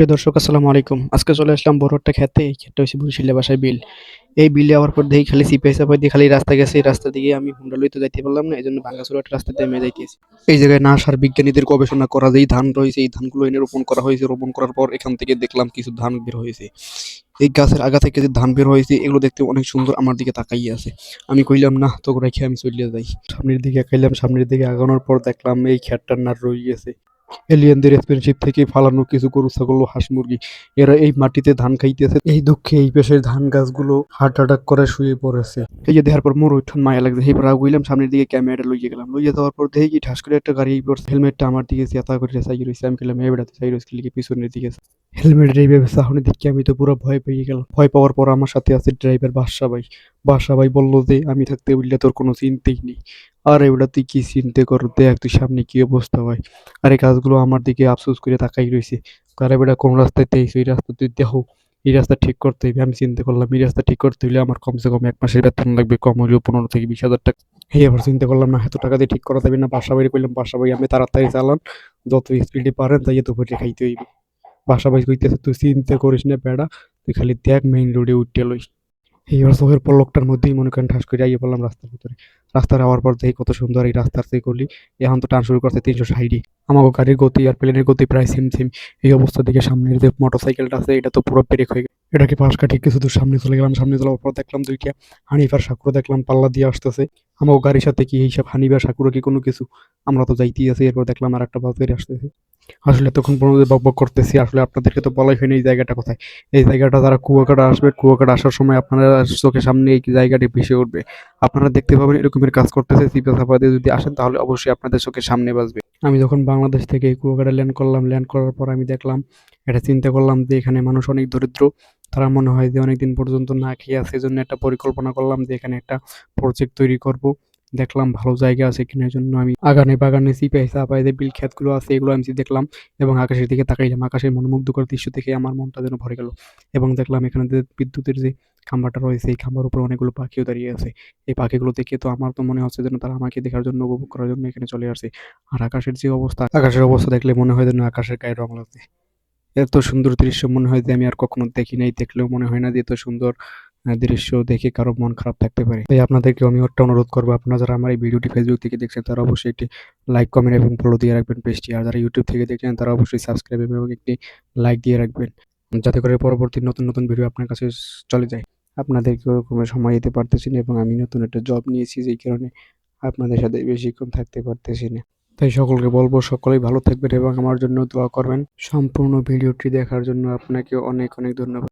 প্রিয় দর্শক, আসসালামু আলাইকুম। আজকে চলে আসলাম বড় একটা খেতে এই খেতটা হচ্ছে বরিশালের বাসায় বিল। এই বিলে আবার পর দেখি খালি সিপাই সাপাই দিয়ে খালি রাস্তা গেছে, এই রাস্তা দিয়ে আমি হুন্ডা লইতে যাইতে পারলাম না এই জন্য ভাঙ্গাচুরা একটা রাস্তা দিয়ে আমি যাইতেছি। এই জায়গায় না সার বিজ্ঞানীদের গবেষণা করা যেই ধান রয়েছে, এই ধানগুলো এনে রোপণ করা হয়েছে, রোপণ করার পর এখান থেকে দেখলাম কিছু ধান বের হয়েছে। এই গাছের আগা থেকে যে ধান বের হয়েছে, এগুলো দেখতে অনেক সুন্দর, আমার দিকে তাকাই আছে। আমি কইলাম না তোকে রেখে আমি চলিয়ে যাই। সামনের দিকে খাইলাম, সামনের দিকে আগানোর পর দেখলাম এই খেতটার নার রয়ে গেছে। এলিয়েনদের স্পেসশিপ থেকে ফালানো কিছু গরু ছাগল হাঁস মুরগি। এরা এই মাটিতে ধান খাইতেছে। এই দুঃখে এই পেশের ধান গাছগুলো হার্ট অ্যাটাক করে শুয়ে পড়েছে। এই যে দেখার পর মোর ওইঠান মায়া লাগছে। এই পর গইলাম সামনের দিকে ক্যামেরাটা লইয়ে গেলাম। লইয়ে যাওয়ার পর দেখি ঠাস করে একটা গাড়ি এই পড়ছে হেলমেটটা আমার দিকে চেতা করে চাই রয়েছে আমি খেলাম এই বেড়াতে চাই রয়েছে লিখে পিছনের দিকে হেলমেটের এইভাবে সাহনে দেখি, আমি তো পুরো ভয় পেয়ে গেলাম। ভয় পাওয়ার পর আমার সাথে আছে ড্রাইভার বাদশা ভাই। বাদশা ভাই বলল যে, আমি থাকতে বললে তোর কোনো চিন্তাই নেই। আর এগুলা তুই কি চিন্তা কর? দেখ তুই সামনে কি অবস্থা হয় আর এই গাছগুলো আমার দিকে আফসোস করে তাকাই রয়েছে। কারে বেটা, কোন রাস্তায় তেইশ? ওই রাস্তা তুই দেখো, এই রাস্তা ঠিক করতে হইবে আমি চিন্তা করলাম, এই রাস্তা ঠিক করতে হইলে আমার কমসে কম এক মাসের বেতন লাগবে, কম হলেও পনেরো থেকে বিশ হাজার টাকা। এই আবার চিন্তা করলাম না, এত টাকা দিয়ে ঠিক করা যাবে না? বাসা বাড়ি করলাম বাসা বাড়ি আমি তাড়াতাড়ি চালান, যত স্পিডে পারেন তাই ভরে খাইতে হইবে। বাসা বাড়ি কইতেছে, তুই চিন্তা করিস না বেড়া তুই খালি দেখ মেইন রোডে উঠতে লই এইবার চোখের পলকটার মধ্যেই মনে করেন ঠাস করে আইয়ে পড়লাম রাস্তার ভিতরে। রাস্তার হওয়ার পর দেখি কত সুন্দর এই রাস্তার থেকে করলি। এখন তো টান শুরু করছে তিনশো ষাটই আমাকে গাড়ির গতি আর প্লেনের গতি প্রায় সেম সেম এই অবস্থা দেখে সামনের যে মোটর সাইকেলটা আছে, এটা তো পুরো ব্রেক হয়ে গেছে। এটাকে পাশ কাটিয়ে কিছু দূর সামনে চলে গেলাম, সামনে চলার পর দেখলাম দুইটা হানিফার সাকুরো দেখলাম, পাল্লা দিয়ে আসতেছে। আমাকে গাড়ির সাথে কি এইসব হানিবার সাকুরো কি কোনো কিছু? আমরা তো যাইতেই আছি, এরপর দেখলাম আর একটা বাস গাড়ি আসতেছে। আসলে তখন পর্যন্ত বক বক করতেছি, আসলে আপনাদেরকে তো বলাই হয়নি এই জায়গাটা কোথায়। এই জায়গাটা যারা কুয়াকাটা আসবে, কুয়াকাটা আসার সময় আপনারা চোখের সামনে এই জায়গাটি ভেসে উঠবে। আপনারা দেখতে পাবেন এরকমের কাজ করতেছে সিপা সাপা দিয়ে। যদি আসেন তাহলে অবশ্যই আপনাদের চোখের সামনে বাজবে। আমি যখন বাংলাদেশ থেকে এই কুয়াকাটা ল্যান্ড করলাম ল্যান্ড করার পর আমি দেখলাম, এটা চিন্তা করলাম যে এখানে মানুষ অনেক দরিদ্র। তারা মনে হয় যে অনেকদিন পর্যন্ত না খেয়ে আছে জন্য একটা পরিকল্পনা করলাম যে এখানে একটা প্রজেক্ট তৈরি করব। দেখলাম ভালো জায়গা আছে কিনার জন্য আমি আগানে বাগানে সিপাই সাপাই যে বিল ক্ষেতগুলো আছে, এগুলো আমি দেখলাম এবং আকাশের দিকে তাকাইলাম। আকাশের মনোমুগ্ধকর দৃশ্য দেখে আমার মনটা যেন ভরে গেল এবং দেখলাম এখানে বিদ্যুতের যে খাম্বাটা রয়েছে, এই খাম্বার উপর অনেকগুলো পাখিও দাঁড়িয়ে আছে। এই পাখিগুলো দেখে তো আমার তো মনে হচ্ছে যেন তারা আমাকে দেখার জন্য, উপভোগ করার জন্য এখানে চলে আসছে। আর আকাশের যে অবস্থা, আকাশের অবস্থা দেখলে মনে হয় যেন আকাশের গায়ে রং লাগছে। এত সুন্দর দৃশ্য মনে হয় যে আমি আর কখনো দেখি নাই, দেখলেও মনে হয় না যে এত সুন্দর দৃশ্য দেখে কারও মন খারাপ থাকতে পারে। তাই আপনাদেরকে আমি একটা অনুরোধ করব, আপনারা যারা আমার এই ভিডিওটি ফেসবুক থেকে দেখছেন, তারা অবশ্যই একটি লাইক কমেন্ট এবং ফলো দিয়ে রাখবেন পেজটি। আর যারা ইউটিউব থেকে দেখছেন, তারা অবশ্যই সাবস্ক্রাইব এবং একটি লাইক দিয়ে রাখবেন, যাতে করে পরবর্তী নতুন নতুন ভিডিও আপনার কাছে চলে যায়। আপনাদেরকে ওরকমের সময় দিতে পারতেছি না এবং আমি নতুন একটা জব নিয়েছি, যেই কারণে আপনাদের সাথে বেশিক্ষণ থাকতে পারতেছি না। তাই সকলকে বলব, সকলেই ভালো থাকবেন এবং আমার জন্য দোয়া করবেন। সম্পূর্ণ ভিডিওটি দেখার জন্য আপনাকে অনেক অনেক ধন্যবাদ।